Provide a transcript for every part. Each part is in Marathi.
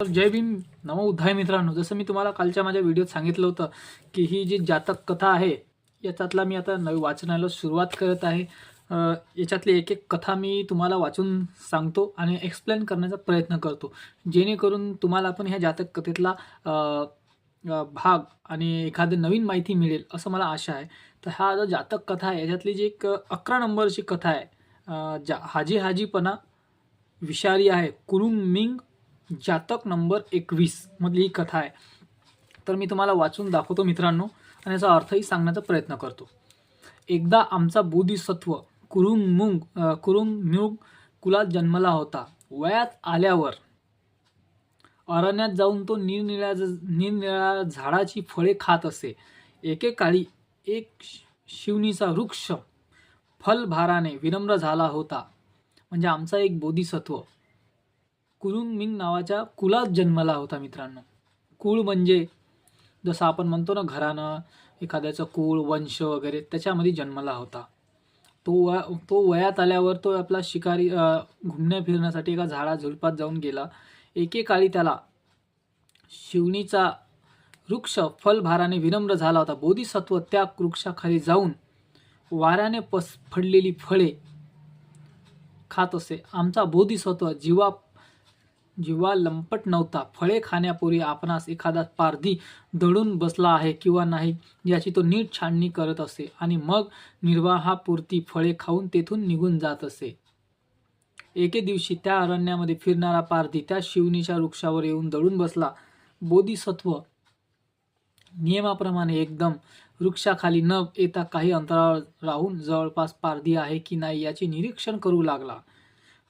तर जय भीम. नमो उद्धाय मित्रांनो. जसं मी तुम्हाला कालच्या माझ्या व्हिडिओत सांगितलं होतं की ही जी जातक कथा आहे याच्यातला मी आता नवी वाचनाला सुरुवात करत आहे. याच्यातली एक एक कथा मी तुम्हाला वाचून सांगतो आणि एक्सप्लेन करण्याचा प्रयत्न करतो. जेणेकरून तुम्हाला पण ह्या जातक कथेतला भाग आणि एखादी नवीन माहिती मिळेल असं मला आशा आहे. तर हा जो जातक कथा आहे याच्यातली जी एक अकरा नंबरची कथा आहे जा हाजी हाजीपणा विषारी आहे कुरुंग मिंग जातक नंबर एकवीस मधली ही कथा आहे. तर मी तुम्हाला वाचून दाखवतो मित्रांनो आणि याचा अर्थही सांगण्याचा प्रयत्न करतो. एकदा आमचा बोधिसत्व कुरुंग मुंग कुरुंग म्युग कुलात जन्मला होता. वयात आल्यावर अरण्यात जाऊन तो निरनिळ्या निरनिळ्या झाडाची फळे खात असे. एकेकाळी एक शि- शिवणीचा वृक्ष फलभाराने विनम्र झाला होता. म्हणजे आमचा एक बोधिसत्व. कुरुंग मिंग नावाच्या कुलात जन्मला होता मित्रांनो. कुळ म्हणजे जसं आपण म्हणतो ना घरानं एखाद्याचं कुळ वंश वगैरे त्याच्यामध्ये जन्मला होता. तो वया तो वयात आल्यावर तो आपला शिकारी घुमण्या फिरण्यासाठी एका झाडा झुडपात जाऊन गेला. एकेकाळी त्याला शिवणीचा वृक्ष फलभाराने विनम्र झाला होता. बोधिसत्व त्या वृक्षाखाली जाऊन वाऱ्याने पस फडलेली फळे खात असे. आमचा बोधिसत्व जीवा जेव्हा लंपट नव्हता. फळे खाण्यापूर्वी आपणास एखादा पारधी दडून बसला आहे किंवा नाही याची तो नीट छाननी करत असे आणि मग निर्वाहापुरती फळे खाऊन तेथून निघून जात असे. एके दिवशी त्या अरण्यामध्ये फिरणारा पारधी त्या शिवणीच्या वृक्षावर येऊन दडून बसला. बोधिसत्व नियमाप्रमाणे एकदम वृक्षाखाली न येता काही अंतरावर राहून जवळपास पारधी आहे की नाही याचे निरीक्षण करू लागला.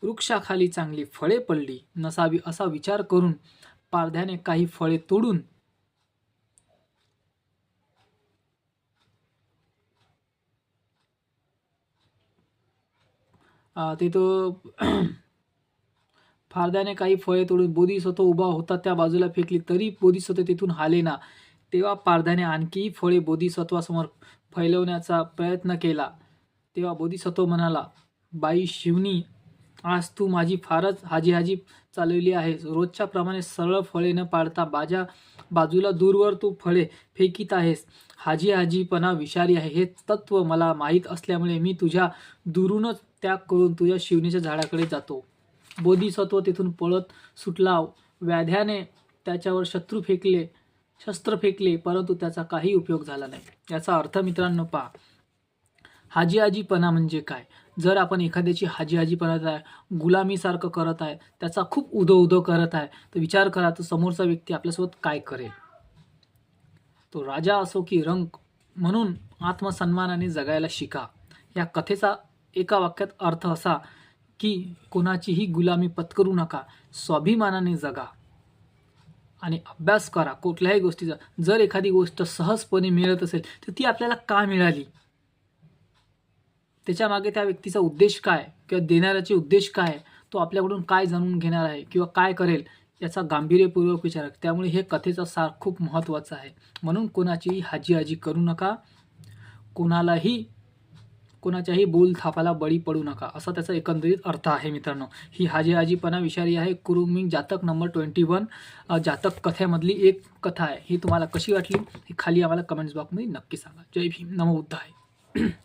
वृक्षाखाली चांगली फळे पडली. नसावी असा विचार करून पारध्याने काही फळे तोडून तिथं ते तो फारद्याने काही फळे तोडून बोधिसत्व उभा होता त्या बाजूला फेकली तरी बोधिसत्व तेथून हालेना तेव्हा पारध्याने आणखीही फळे बोधिसत्वासमोर फैलवण्याचा प्रयत्न केला. तेव्हा बोधिसत्व म्हणाला बाई शिवनी आज तू माझी फारच हाजी हाजी चालवली आहेस. रोजच्या प्रमाणे सरळ फळे न पाडता बाजा बाजूला दूरवर तू फळे फेकीत आहेस. हाजी हाजीपणा विषारी आहे. हे तत्व मला माहीत असल्यामुळे मी तुझ्या दुरूनच त्याग करून तुझ्या शिवणीच्या झाडाकडे जातो. बोधिसत्व तिथून पळत सुटला व्याध्याने त्याच्यावर शत्रू फेकले शस्त्र फेकले परंतु त्याचा काही उपयोग झाला नाही. याचा अर्थ मित्रांनो पहा. हाजी हाजीपणा म्हणजे काय? जर आपण एखाद्याची हाजी हाजीपणा आहे गुलामीसारखं करत आहे त्याचा खूप उदो उदो करत आहे तर विचार करा तर समोरचा व्यक्ती आपल्यासोबत काय करेल? तो राजा असो की रंग म्हणून आत्मसन्मानाने जगायला शिका. या कथेचा एका वाक्यात अर्थ असा की कोणाचीही गुलामी पत्करू नका स्वाभिमानाने जगा. आणि अभ्यास करा कुठल्याही गोष्टीचा. जर एखादी गोष्ट सहजपणे मिळत असेल तर ती आपल्याला का मिळाली? त्याच्यामागे त्या व्यक्तीचा उद्देश काय किंवा देणाऱ्याचे उद्देश काय तो आपल्याकडून काय जाणून घेणार आहे किंवा काय करेल याचा गांभीर्यपूर्वक विचार. त्यामुळे हे कथेचा सार खूप महत्त्वाचा आहे. म्हणून कोणाचीही हाजी हाजी करू नका. कोणालाही कोणाच्याही बोल थापाला बळी पडू नका. असा त्याचा एकंदरीत अर्थ आहे मित्रांनो. ही हाजी हाजीपणा विषारी आहे. कुरुमिंग जातक नंबर ट्वेंटी वन जातक कथेमधली एक कथा आहे. ही तुम्हाला कशी वाटली? ही खाली आम्हाला कमेंट्स बॉक्समध्ये नक्की सांगा. जय भीम. नमो बुद्धाय.